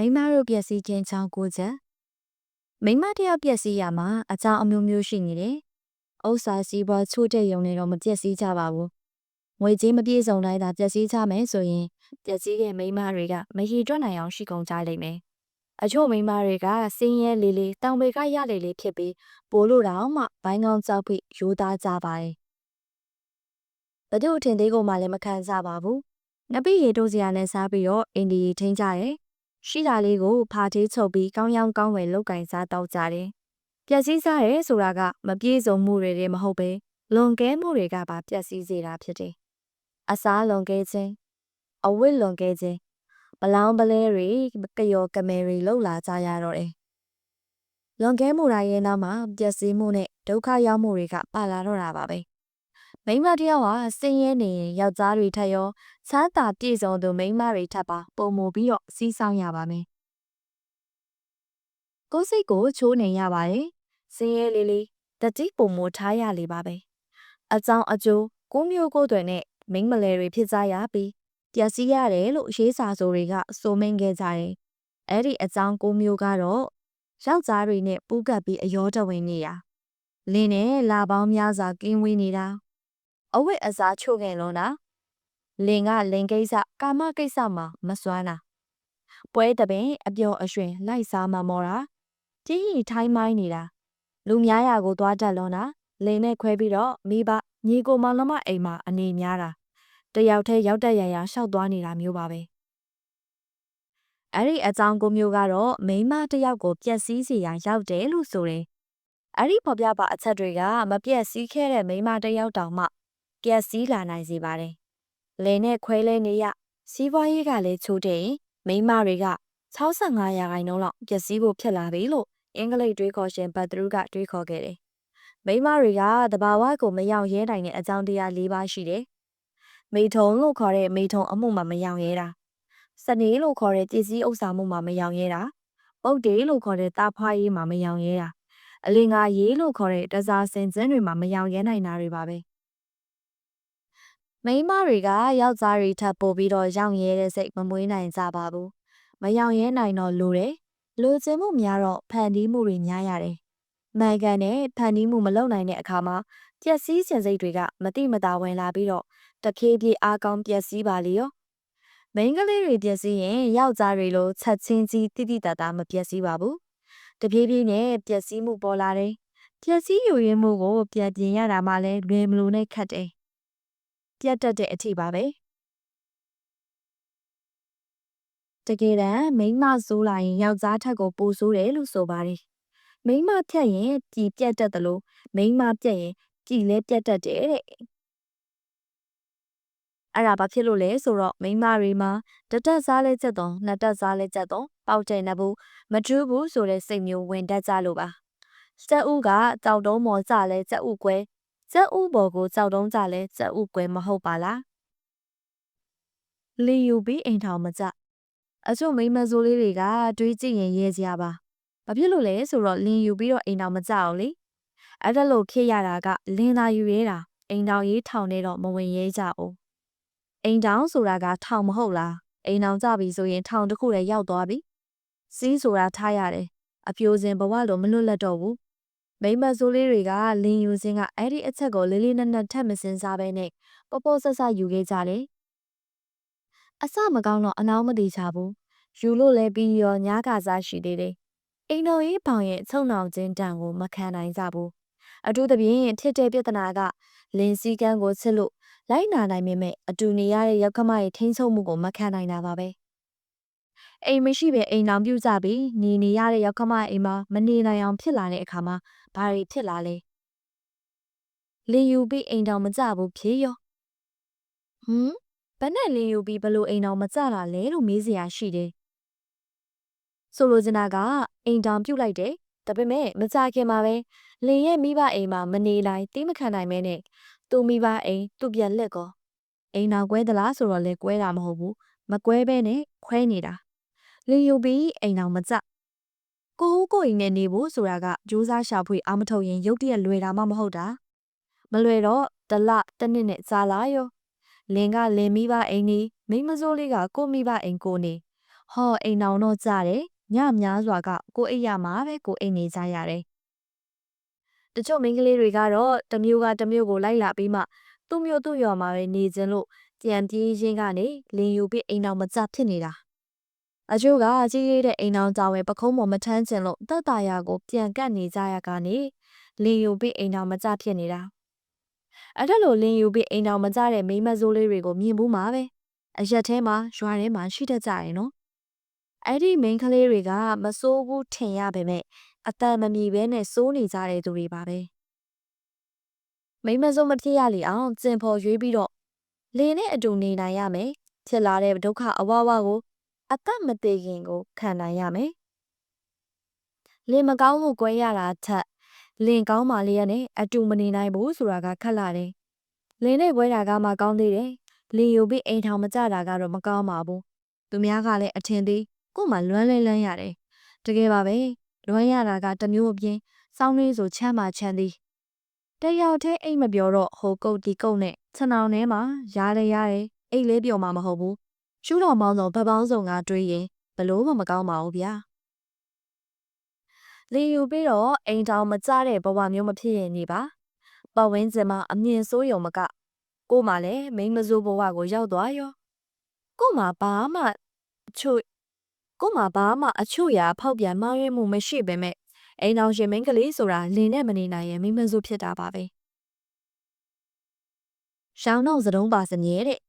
မိန်းမတို့ပျက်စီးခြင်းကြောင့်ကိုချက်မိန်းမတစ်ယောက်ပျက်စီးရမှာအကြောင်းအမျိုးမျိုးရှိနေတယ်။ဥစ္စာစီးပွားချို့တဲ့ရုံနဲ့တော့မပျက်စီးကြပါဘူး။ငွေကြေးမပြေစုံတိုင်းသာပျက်စီးကြမယ်ဆိုရင်ပျက်စီးတဲ့မိန်းမတွေကမရည်တွက်နိုင်အောင်ရှိကုန်ကြလိမ့်မယ်။အချို့မိန်းမတွေကစင်းရဲလေးလေးတောင်ပေကရလေးလေးဖြစ်ပြီးပိုလို့တောင်မှဘိုင်းကောင်းကြောက်ပြီးရိုးသားကြပါတယ်။ဘသူအထင်သေးကိုမှလည်းမခံစားပါဘူး။နပိရေတို့စရာနဲ့စားပြီးတော့အင်ဒီထိန်းကြတယ်။ ရှိတာလေးကိုဖာသေးချုပ်ပြီးကောင်းရောင်းကောင်းဝယ်လောက်ကင်စားတော့ကြတယ်။ပျက်စီးစားရဲဆိုတာကမပြေစုံမှုတွေတည်းမဟုတ်ပဲလွန်ကဲမှုတွေကပါပျက်စီးစေတာဖြစ်တယ်။အစားလွန်ကဲခြင်းအဝတ်လွန်ကဲခြင်းဘလောင်းပလဲတွေကယောကမဲတွေလှုပ်လာကြရတော့တယ်။လွန်ကဲမှုတိုင်းရဲ့နောက်မှာပျက်စီးမှုနဲ့ဒုက္ခရောက်မှုတွေကပါလာတော့တာပါပဲ။ မိန်းမတယောက်ဟာဆင်းရဲနေရင်ယောက်ျားတွေထက်ရောချမ်းသာပြည့်စုံသူမိန်းမတွေထပ်ပါပုံမူပြီးတော့စီးဆောင်ရပါမယ်။ကိုယ်စိတ်ကိုချိုးနေရပါတယ်။ဆင်းရဲလေးလေးတတိပုံမူထားရလေပါပဲ။အကြောင်းအကျိုးကိုမျိုးကိုတွေနဲ့မိန်းမလဲတွေဖြစ်ကြရပြီးပျက်စီးရတယ်လို့ရေးစာဆိုတွေကဆိုမင်းခဲ့ကြတယ်။အဲ့ဒီအကြောင်းကိုမျိုးကတော့ယောက်ျားတွေနဲ့ပူးကပ်ပြီးအယောတဝင်နေတာ။လင်းနဲ့လာပေါင်းများစွာကင်းဝေးနေတာ။ အဝတ်အစားချို့ငယ်လုံးတာ။လင်ကလင်ကိစ္စကာမကိစ္စမှာမစွမ်းတာ။ပွဲတပင်အပျော်အရွှင်လိုက်စားမမောတာ။ကြီးရီထိုင်းမိုင်းနေတာ။လူများရာကိုသွားတတ်လွန်တာ။လင်နဲ့ခွဲပြီးတော့မိဘညီကိုမောင်နှမအိမ်မှာအနေများတာ။တယောက်တည်းရောက်တရရရှောက်သွားနေတာမျိုးပါပဲ။အဲ့ဒီအကြောင်းကိုမျိုးကတော့မိန်းမတစ်ယောက်ကိုပြက်စီးစီရာရောက်တယ်လို့ဆိုတယ်။အဲ့ဒီဖော်ပြပါအချက်တွေကမပြက်စီးခဲ့တဲ့မိန်းမတစ်ယောက်တောင်မှ ပြက်စီးလာနိုင်စေပါတယ်။လယ်နဲ့ခွဲလဲနေရစီးပွားရေးကလည်းချိုးတဲ့မိန်းမတွေက65ရာခိုင်နှုန်းလောက်ပြက်စီးဖို့ဖြစ်လာပြီလို့အင်္ဂလိပ်တွေးခေါ်ရှင်ဘတ်ထရူးကတွေးခေါ်ခဲ့တယ်။မိန်းမတွေကတဘာဝကိုမရောက်ရဲနိုင်တဲ့အကြောင်းတရား၄ပါးရှိတယ်။မိထုံလို့ခေါ်တဲ့မိထုံအမှုမှာမရောက်ရဲတာ။စနေလို့ခေါ်တဲ့ပစ္စည်းဥစ္စာမှုမှာမရောက်ရဲတာ။ပုတ်တေလို့ခေါ်တဲ့တာဖွားရေးမှာမရောက်ရဲတာ။အလင်္ကာရေးလို့ခေါ်တဲ့တစားစင်စင်းတွေမှာမရောက်ရဲနိုင်တာတွေပါပဲ။ မိန်းမတွေကယောက်ျားတွေထပ်ပို့ပြီးတော့ရောင်ရဲတဲ့စိတ်မမွေးနိုင်ကြပါဘူး။မရောင်ရဲနိုင်တော့လိုတယ်။လိုချင်မှုများတော့ဖန်တီးမှုတွေများရတယ်။မှန်ကန်တဲ့ဖန်တီးမှုမလုပ်နိုင်တဲ့အခါမှာပျက်စီးခြင်းစိတ်တွေကမတိမတာဝင်လာပြီးတော့တဖြည်းဖြည်းအားကောင်းပျက်စီးပါလေရော။မိန်းကလေးတွေပျက်စီးရင်ယောက်ျားတွေလိုချက်ချင်းကြီးတိတိတတ်တာမပျက်စီးပါဘူး။တဖြည်းဖြည်းနဲ့ပျက်စီးမှုပေါ်လာတယ်။ပျက်စီးယူရင်းမှုကိုပြန်ပြင်ရတာမှလည်းလွယ်မလို့နဲ့ခက်တယ်။ ပြတ်တက်တဲ့အထိပါပဲ။တကယ်တမ်းမိန်းမဆိုးလာရင်ယောက်ျားထက်ကိုပိုဆိုးတယ်လို့ဆိုပါတယ်။မိန်းမဖြတ်ရင်ပြည်ပြတ်တတ်တယ်လို့မိန်းမပြတ်ရင်ပြည်လဲပြတ်တတ်တယ်တဲ့။အဲ့ဒါဘာဖြစ်လို့လဲဆိုတော့မိန်းမတွေမှာတတက်စားလဲချက်တော့နှစ်တက်စားလဲချက်တော့ပေါက်တဲ့နဘူးမထူးဘူးဆိုတဲ့စိတ်မျိုးဝင်တတ်ကြလို့ပါ။စက်ဥကကြောက်တုံးမော်ကြလဲစက်ဥကွဲ စက်ဥပေါ်ကိုကြောက်တုံးကြလဲစက်ဥကွဲမဟုတ်ပါလား။လီယူပြီးအိမ်ထောင်မကြအချို့မိန်းမဆိုးလေးတွေကတွေးကြည့်ရင်ရဲစရာပါ။ဘာဖြစ်လို့လဲဆိုတော့လင်းယူပြီးတော့အိမ်ထောင်မကြအောင်လေ။အဲ့ဒါလို့ဖြစ်ရတာကလင်းသာယူရဲတာအိမ်ထောင်ရေးထောင်နေတော့မဝင်ရဲကြဘူး။အိမ်ထောင်ဆိုတာကထောင်မဟုတ်လား။အိမ်ထောင်ကြပြီဆိုရင်ထောင်တစ်ခုလည်းရောက်သွားပြီ။စီးဆိုတာထားရတယ်။အပြိုစင်ဘဝလိုမလွတ်လပ်တော့ဘူး။ မိမဆိုးလေးတွေကလင်းယူစင်းကအဲ့ဒီအချက်ကိုလေးလေးနက်နက်ထက်မစင်စားပဲနဲ့ပေါ်ပေါ်ဆဆယူခဲ့ကြတယ်။အစမကောင်းတော့အနောက်မတည်ချဘူး။ယူလို့လည်းပြီးရောညားကစားရှိသေးတယ်။အိမ်တော်ရေးပေါင်ရဲ့ချုံနှောင်ခြင်းတန်ကိုမခံနိုင်ကြဘူး။အထူးသဖြင့်ထစ်တဲ့ပြဿနာကလင်းစည်းကမ်းကိုချစ်လို့လိုက်နာနိုင်ပေမဲ့အတူနေရတဲ့ရောက်ခမရဲ့ထိန်းချုပ်မှုကိုမခံနိုင်တာပါပဲ။ အိမ်မရှိပဲအိမ်တော်ပြုတ်ကြပြီးနေနေရတဲ့ရောက်ခမအိမ်မှာမနေနိုင်အောင်ဖြစ်လာတဲ့အခါမှာဘာတွေဖြစ်လာလဲ။လင်းယူပြီးအိမ်တော်မကြဘူးဖြေရော။ဟမ်ဘယ်နဲ့လင်းယူပြီးဘလို့အိမ်တော်မကြတာလဲလို့မေးစရာရှိတယ်။ဆိုလိုချင်တာကအိမ်တော်ပြုတ်လိုက်တယ်။ဒါပေမဲ့မကြခင်မှာပဲလင်းရဲ့မိဘအိမ်မှာမနေနိုင်တိမခံနိုင်မဲနဲ့သူ့မိဘအိမ်သူ့ပြန်လက်ကောအိမ်တော်ကွဲသလားဆိုတော့လေကွဲတာမဟုတ်ဘူးမကွဲဘဲနဲ့ခွဲနေတာ လင်းယူပြီးအိမ်တော်မကြကိုဦးကိုအိမ်နဲ့နေဖို့ဆိုတာကကြိုးစားရှာဖွေအားမထုတ်ရင်ရုတ်တရက်လွယ်တာမှမဟုတ်တာမလွယ်တော့တလတစ်နှစ်နဲ့ကြာလာရောလင်ကလင်မိဘအိမ်နေမိမစိုးလေးကကိုမိဘအိမ်ကိုနေဟောအိမ်အောင်တော့ကြတယ်ညများစွာကကိုအိပ်ရမှာပဲကိုအိပ်နေကြရတယ်တချို့မိန်းကလေးတွေကတော့တမျိုးကတမျိုးကိုလိုက်လာပြီးမှသူ့မျိုးသူ့ရွာမှာပဲနေခြင်းလို့ကြံပြေးရင်းကနေလင်ယူပြီးအိမ်အောင်မကြဖြစ်နေတာ အချို့ကကြီးရတဲ့အိမ်အောင်ကြောင်ပဲပခုံးပေါ်မထမ်းချင်လို့တက်တာယာကိုပြန်ကတ်နေကြရကနေလင်ယူပြီးအိမ်အောင်မကြဖြစ်နေတာအဲ့ဒါလိုလင်ယူပြီးအိမ်အောင်မကြတဲ့မိန်းမစိုးလေးတွေကိုမြင်ဘူးမှာပဲအရက်ထဲမှာရွာထဲမှာရှိတတ်ကြရင်နော်အဲ့ဒီမိန်းကလေးတွေကမစိုးဘူးထင်ရပေမဲ့အတန်မမီဘဲနဲ့စိုးနေကြတဲ့သူတွေပါပဲမိမစုံမဖြစ်ရလေအောင်ကျင်ဖော်ရွေးပြီးတော့လင်းနဲ့အတူနေနိုင်ရမယ်ဖြစ်လာတဲ့ဒုက္ခအဝဝကို အသက်မသေးခင်ကိုခံနိုင်ရမယ်လင်းမကောင်းမှုကွဲရတာထက်လင်းကောင်းမှလေးရနဲ့အတူမနေနိုင်ဘူးဆိုတာကခက်လာတယ်လင်းနဲ့ကွဲတာကမှကောင်းသေးတယ်လင်းယူပြီးအိမ်ထောင်မကြတာကတော့မကောင်းပါဘူးသူများကလည်းအထင်သေးကို့မှလွမ်းလဲလန်းရတယ်တကယ်ပါပဲလွမ်းရတာကတမျိုးအပြင်စောင်းလေးဆိုချမ်းမှချမ်းသည်တယောက်တည်းအိတ်မပြောတော့ဟိုကုတ်ဒီကုတ်နဲ့ခြံအောင်ထဲမှာရားရရတယ်အိတ်လေးပြောမှာမဟုတ်ဘူး ရှူတော်မောင်းဆောင်ဗပောင်းဆောင်ကတွေးရင်ဘလို့မှမကောင်းပါဘူးဗျာလီယူပြီးတော့အိမ်တောင်မကြတဲ့ဘဝမျိုးမဖြစ်ရင်နေပါပဝင်းစင်မှာအမြင်ဆိုးရုံမက ကိုမှလည်းမိန်းမစိုးဘဝကိုရောက်သွားရောကိုမှဘာမှအချို့ကိုမှဘာမှအချို့ရာဖောက်ပြန်မောင်းရမှုမရှိပေမဲ့အိမ်အောင်ရှင်မင်းကလေးဆိုတာလင်းနဲ့မနေနိုင်ရင်မိမစိုးဖြစ်တာပါပဲရှောင်းတော့စတုံးပါစမြဲတဲ့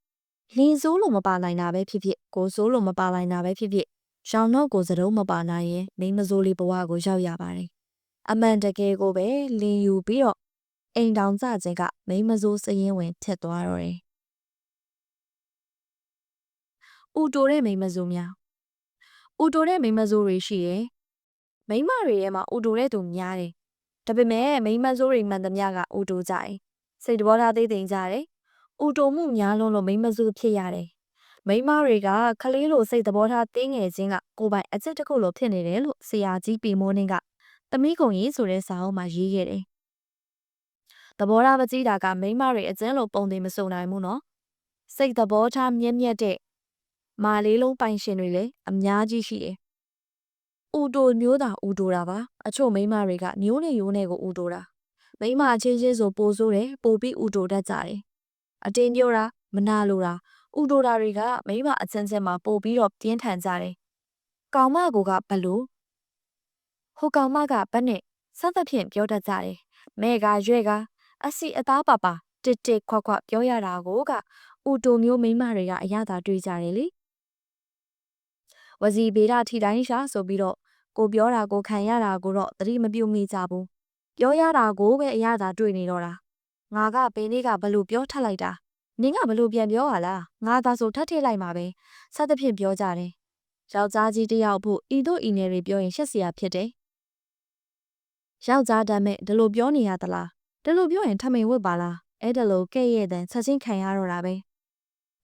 လင်းစိုးလို့မပါနိုင်တာပဲဖြစ်ဖြစ်ကိုစိုးလို့မပါနိုင်တာပဲဖြစ်ဖြစ်ရှောင်းတော့ကိုစတုံးမပါနိုင်ရင်မိမစိုးလေးဘဝကိုရောက်ရပါတယ်အမှန်တကယ်ကိုပဲလင်းယူပြီးတော့အိမ်တောင်ကြခြင်းကမိမစိုးစရင်ဝင်ထက်သွားတော့တယ်။ဦးတိုတဲ့မိမစိုးများဦးတိုတဲ့မိမစိုးတွေရှိတယ်မိမတွေထဲမှာဦးတိုတဲ့သူများတယ်ဒါပေမဲ့မိမစိုးတွေမှန်သမျှကဦးတိုကြတယ်စိတ်တဘောထားသေးသိမ်ကြတယ် ဦးတိုမှုများလုံးလို့မိမစိုးဖြစ်ရတယ်မိမတွေကခလေးလိုစိတ်တဘောထားတင်းငယ်ခြင်းကကိုပိုင်အကျက်တစ်ခုလိုဖြစ်နေတယ်လို့ဆရာကြီးပီမိုးနှင်းကသမီးကုံကြီးဆိုတဲ့စာအုပ်မှာရေးခဲ့တယ်သဘောထားမကြီးတာကမိမတွေအကျဉ်းလိုပုံသေးမစုံနိုင်ဘူးနော်စိတ်သဘောထားမြက်မြက်တဲ့မာလေးလုံးပိုင်ရှင်တွေလည်းအများကြီးရှိတယ်။ဦးတိုမျိုးတာဦးတိုတာပါ။အချို့မိန်းမတွေကမျိုးနဲ့ရိုးနဲ့ကိုဦးတိုတာ။မိန်းမချင်းချင်းဆိုပိုဆိုးတယ်ပိုပြီးဦးတိုတတ်ကြတယ်။ အတင်းပြောတာမနာလိုတာဦးတိုတာတွေကမိန်းမအချင်းချင်းမှာပိုပြီးတော့ပြင်းထန်ကြတယ်။ကောင်မကိုကဘလို့ဟိုကောင်မကဘက်နဲ့ဆက်သက်ဖြင့်ပြောတတ်ကြတယ်။မဲကရွဲ့ကအစီအသားပါပါတစ်တစ်ခွက်ခွက်ပြောရတာကိုကဦးတိုမျိုးမိန်းမတွေကအရသာတွေးကြတယ်လေ။ဝစီဗေဒထိတိုင်းရှာဆိုပြီးတော့ကိုပြောတာကိုခံရတာကိုတော့သတိမပြုမိကြဘူးပြောရတာကိုပဲအရသာတွေ့နေတော့တာ ငါကဘယ်နေ့ကဘလို့ပြောထပ်လိုက်တာနင်းကဘလို့ပြန်ပြောရလားငါသာဆိုထပ်ထည့်လိုက်မှာပဲစသဖြင့်ပြောကြတယ်ယောက်ျားကြီးတယောက်ဖို့ဤတို့ဤနယ်တွေပြောရင်ရှက်စရာဖြစ်တယ်ယောက်ျားတမ်းမဲ့ဒီလိုပြောနေရသလားဒီလိုပြောရင်ထမိန်ဝတ်ပါလားအဲ့ဒါလိုကဲ့ရဲ့တဲ့ချက်ချင်းခံရတော့တာပဲ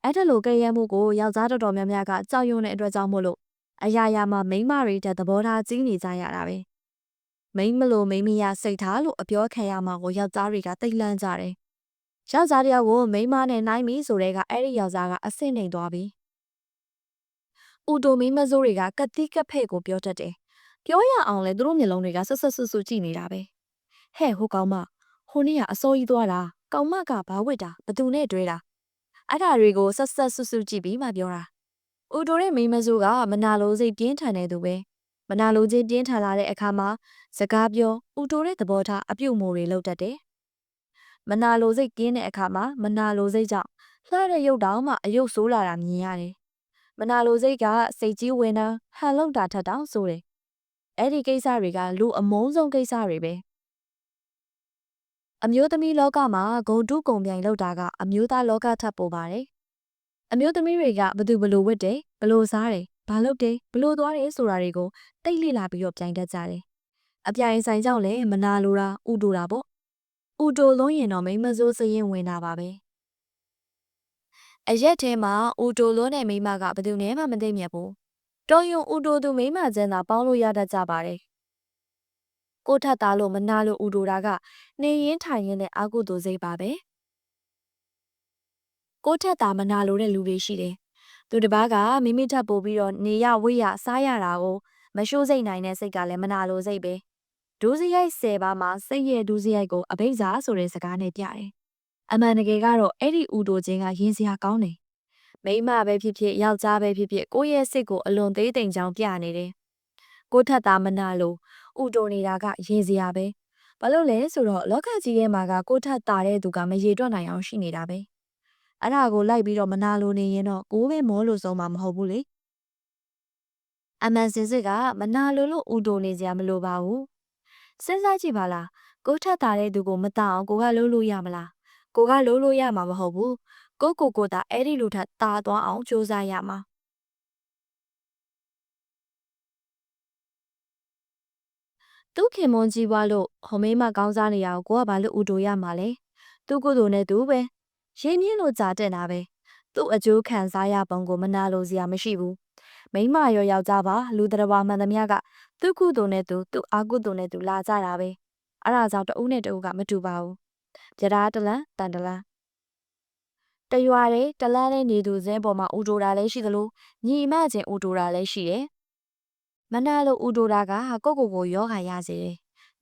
အဲ့ဒါလိုကဲ့ရဲ့မှုကိုယောက်ျားတော်တော်များများကကြောက်ရွံ့တဲ့အတွက်ကြောင့်မို့လို့အရာရာမှာမိန်းမတွေတဲ့သဘောထားကြီးနေကြရတာပဲ မိန်းမလို့မိန်းမရစိတ်ထားလို့အပြောခံရမှာကိုယောက်ျားတွေကတိတ်လန့်ကြတယ်ယောက်ျားတယောက်ကိုမိန်းမနဲ့နိုင်ပြီဆိုတဲ့ကအဲ့ဒီယောက်ျားကအဆင့်နေသွားပြီဦးတိုမင်းမစိုးတွေကကတိကဖဲ့ကိုပြောတတ်တယ်ပြောရအောင်လဲသူတို့မျက်လုံးတွေကဆွဆွဆွဆွကြည့်နေတာပဲဟဲ့ဟိုကောင်မဟိုနေ့ကအစိုးကြီးသွားတာကောင်မကဘာဝစ်တာဘသူနဲ့တွေ့တာအဲ့ဒါတွေကိုဆက်ဆက်ဆွဆွကြည့်ပြီးမှပြောတာဦးတိုရဲ့မိမစိုးကမနာလိုစိတ်ပြင်းထန်တဲ့သူပဲ မနာလိုခြင်းပြင်းထန်လာတဲ့အခါမှာစကားပြောဦးတိုတဲ့သဘောထားအပြုတ်မိုးတွေလောက်တတ်တယ်မနာလိုစိတ်ကင်းတဲ့အခါမှာမနာလိုစိတ်ကြောင့်လှတဲ့ရုပ်တောင်မှအယုတ်ဆိုးလာတာမြင်ရတယ်မနာလိုစိတ်ကစိတ်ကြီးဝင်တာဟန်လောက်တာထက်တောင်ဆိုးတယ်အဲ့ဒီကိစ္စတွေကလူအမုန်းဆုံးကိစ္စတွေပဲအမျိုးသမီးလောကမှာဂုံတုဂုံပြိုင်လောက်တာကအမျိုးသားလောကထပ်ပိုပါတယ်အမျိုးသမီးတွေကဘသူဘလို့ဝတ်တယ်ဘလို့စားတယ် ဘာလုပ်တယ်ဘလို့သွားတယ်ဆိုတာတွေကိုတိတ်လိလာပြီးတော့ပြိုင်တတ်ကြတယ်အပြိုင်ဆိုင်ကြောင့်လည်းမနာလိုတာဥတိုတာပေါ့ဥတိုလုံးရင်တော့မိမစိုးစရင်ဝင်တာပါပဲအရက်ထဲမှာဥတိုလုံးနဲ့မိမကဘသူနဲ့မှမသိမြတ်ဘူးတော်ယုံဥတိုသူမိမကျန်းသာပေါင်းလို့ရတတ်ကြပါတယ်ကိုထပ်သားလို့မနာလို့ဥတိုတာကနေရင်ထိုင်ရင်နဲ့အာကုသိုလ်စိတ်ပါပဲကိုထက်သာမနာလိုတဲ့လူတွေရှိတယ် သူတစ်ပါးကမိမိထပ်ပို့ပြီးတော့နေရဝိရစားရတာကိုမရှိုးစိတ်နိုင်တဲ့စိတ်ကလည်းမနာလိုစိတ်ပဲဒူးစရိုက်10ပါးမှာစိတ်ရဲ့ဒူးစရိုက်ကိုအဘိဇာဆိုတဲ့စကားနဲ့ပြတယ်အမှန်တကယ်ကတော့အဲ့ဒီဥတိုချင်းကရင်စရာကောင်းတယ်မိမပဲဖြစ်ဖြစ်ယောက်ျားပဲဖြစ်ဖြစ်ကိုယ့်ရဲ့စိတ်ကိုအလွန်သေးသိမ်ချောင်းပြနေတယ်ကိုထက်သားမနာလို့ဥတိုနေတာကရင်စရာပဲဘာလို့လဲဆိုတော့လောကကြီးထဲမှာကကိုထက်သားတဲ့သူကမရေတွက်နိုင်အောင်ရှိနေတာပဲ အဲ့ဒါကိုလိုက်ပြီးတော့မနာလိုနေရင်တော့ကိုယ်ပဲမောလို့ဆုံးမှာမဟုတ်ဘူးလေအမှန်စင်စစ်ကမနာလိုလို့ဥတိုနေစရာမလိုပါဘူးစဉ်းစားကြည့်ပါလားကိုထက်သားတဲ့သူကိုမတအောင်ကိုကလုံးလို့ရမလားကိုကလုံးလို့ရမှာမဟုတ်ဘူးကိုကိုကိုသာအဲ့ဒီလူထက်တာသွားအောင်စူးစမ်းရမှာသူခင်မွန်ကြီးပွားလို့ဟိုမေးမကောင်းစားနေရအောင်ကိုကဘာလို့ဥတိုရမှာလဲသူကိုယ်သူနဲ့သူပဲ ရင်းမြင့်လို့ကြာတက်တာပဲသူ့အကျိုးခံစားရပုံကိုမနာလိုစရာမရှိဘူးမိမရောယောက်ျားပါလူတရဝမှန်သမျှကသူ့ကုသိုလ်နဲ့သူသူ့အာကုသိုလ်နဲ့သူလာကြတာပဲအဲ့ဒါကြောင့်တဦးနဲ့တဦးကမတူပါဘူးကြရာတလန်တန်တလန်တရွာတဲ့တလန်းလေးနေသူစင်းပေါ်မှာဥတိုတာလည်းရှိသလိုညီမချင်းဥတိုတာလည်းရှိတယ်မနာလိုဥတိုတာကကိုကိုကိုယောဂါရစေတယ်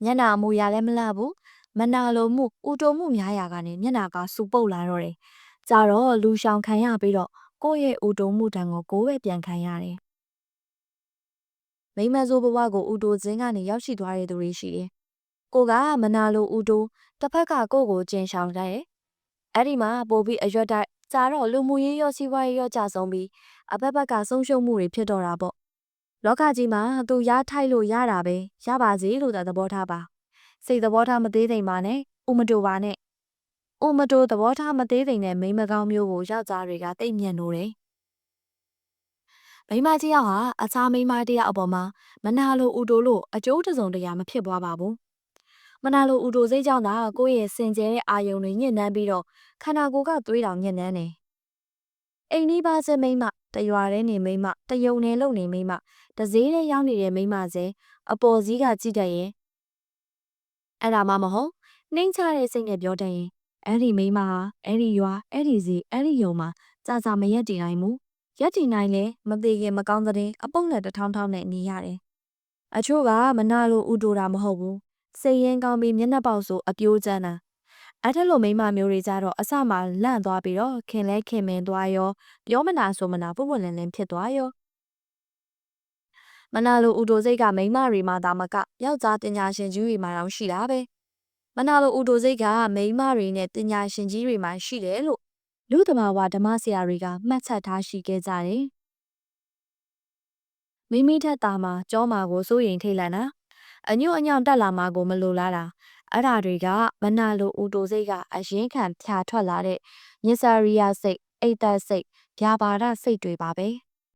မျက်နာအမူအရာလည်းမလှဘူး မနာလိုမှုဥတိုမှုများရာကနေမျက်နာကစူပုတ်လာတော့တယ်ကြတော့လူရှောင်ခံရပြီးတော့ကိုယ့်ရဲ့ဥတုံမှုတန်ကိုကိုယ်ပဲပြန်ခံရတယ်။မိမဆိုးဘဝကိုဥတုခြင်းကနေရောက်ရှိသွားတဲ့သူတွေရှိတယ်။ကိုကမနာလိုဥတုတစ်ဖက်ကကိုယ့်ကိုကျင်ရှောင်တယ်။အဲ့ဒီမှာပို့ပြီးအရွက်တိုက်ကြာတော့လူမှုရေးရောစီးပွားရေးရောကြဆုံးပြီးအဘက်ဘက်ကဆုံးရှုံးမှုတွေဖြစ်တော့တာပေါ့။လောကကြီးမှာသူရားထိုက်လို့ရတာပဲရပါစေလို့သာသဘောထားပါ။ စိတ်သဘောထားမသေးသိမ်ပါနဲ့ဥမတူပါနဲ့။အိုမတိုသဘောထားမသေးသိမ်တဲ့မိန်းမကောင်းမျိုးကိုယောက်ျားတွေကတိတ်မြတ်လို့တယ်။မိန်းမကြီးယောက်ဟာအခြားမိန်းမတယောက်အပေါ်မှာမနာလိုဥတိုလို့အကျိုးတစုံတရာမဖြစ်သွားပါဘူး။မနာလိုဥတိုစိတ်ကြောင့်သာကိုယ့်ရဲ့စင်ကြဲတဲ့အာယုံတွေညှဉ်းနှန်းပြီးတော့ခန္ဓာကိုယ်ကသွေးတောင်ညှဉ်းနှန်းတယ်။အိမ်နီးပါးစမိန်းမတရွာထဲနေမိန်းမတယုံနယ်လုံနေမိန်းမတစည်းထဲရောက်နေတဲ့မိန်းမစဲအပေါ်စည်းကကြည့်တတ်ရင် အဲ့ဒါမှမဟုတ်နှိမ့်ချတဲ့စိတ်နဲ့ပြောတတ်ရင်အဲ့ဒီမိန်းမဟာအဲ့ဒီရွာအဲ့ဒီစီအဲ့ဒီယုံမှာကြာကြာမရက်တည်နိုင်ဘူးရက်တည်နိုင်လဲမသေးခင်မကောင်းတဲ့အပုတ်နဲ့တထောင်းထောင်းနဲ့နေရတယ်အချို့ကမနာလို့ဥတိုတာမဟုတ်ဘူးစိတ်ရင်းကောင်းပြီးမျက်နှာပေါက်ဆိုအပြိုးကျန်းတာအဲ့ထက်လိုမိန်းမမျိုးတွေကြတော့အစမှလန့်သွားပြီးတော့ခင်လဲခင်မင်သွားရောပြောမနာဆိုမနာပွပွလင်းလင်းဖြစ်သွားရော မနာလိုဥတိုစိတ်ကမိန်းမတွေမှာဒါမကယောက်ျားပညာရှင်ကြီးတွေမှာတောင်ရှိတာပဲမနာလိုဥတိုစိတ်ကမိန်းမတွေနဲ့ပညာရှင်ကြီးတွေမှာရှိတယ်လို့လူသဘာဝဓမ္မဆရာတွေကမှတ်ချက်ထားရှိခဲ့ကြတယ်။မိမိထက်သားမှာကြောမှာကိုစိုးရင်ထိတ်လန့်တာအညွန့်အညောင်တက်လာမှာကိုမလိုလားတာအဲ့ဓာတွေကမနာလိုဥတိုစိတ်ကအရင်ခံဖြာထွက်လာတဲ့ညစာရိယစိတ်အိတ်သက်စိတ်ဗျာပါဒစိတ်တွေပါပဲ။